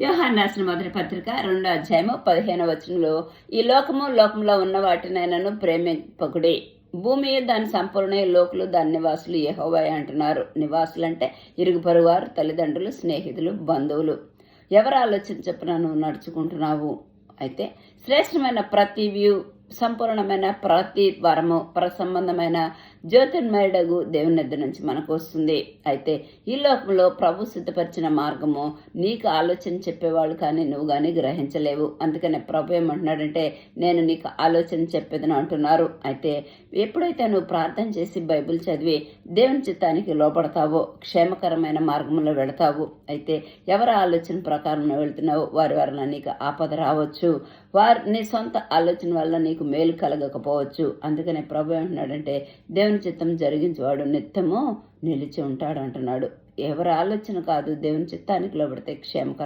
యోహాన్ రాసిన మొదటి పత్రిక రెండో అధ్యాయము పదిహేను వచనంలో ఈ లోకము లోకంలో ఉన్న వాటినైనాను ప్రేమింపకుడి. భూమి దాని సంపూర్ణ లోకులు దాని నివాసులు యెహోవాయే అంటున్నారు. నివాసులు అంటే ఇరుగు తల్లిదండ్రులు స్నేహితులు బంధువులు. ఎవరు ఆలోచన చెప్పిన నువ్వు నడుచుకుంటున్నావు? అయితే శ్రేష్టమైన ప్రతి వ్యూ సంపూర్ణమైన ప్రతి వరము ప్రసంబంధమైన జ్యోతిర్మయుడగు దేవుని ఎద్దు నుంచి మనకు వస్తుంది. అయితే ఈ లోకంలో ప్రభు సిద్ధపరిచిన మార్గము నీకు ఆలోచన చెప్పేవాళ్ళు కానీ నువ్వు కానీ గ్రహించలేవు. అందుకనే ప్రభు ఏమంటున్నాడంటే నేను నీకు ఆలోచన చెప్పేదని అంటున్నారు. అయితే ఎప్పుడైతే నువ్వు ప్రార్థన చేసి బైబిల్ చదివి దేవుని చిత్తానికి లోపడతావో క్షేమకరమైన మార్గంలో వెళతావు. అయితే ఎవరి ఆలోచన ప్రకారం వెళుతున్నావో? వారి వలన నీకు ఆపద రావచ్చు. వారి నీ సొంత ఆలోచన వల్ల నీకు మేలు కలగకపోవచ్చు. అందుకనే ప్రభు ఏమంటున్నాడంటే దేవుని చిత్తం జరిగించేవాడు నిత్యము నిలిచి ఉంటాడు అంటున్నాడు. ఎవరి ఆలోచన కాదు దేవుని చిత్తానికి లోబడితే క్షేమకరం.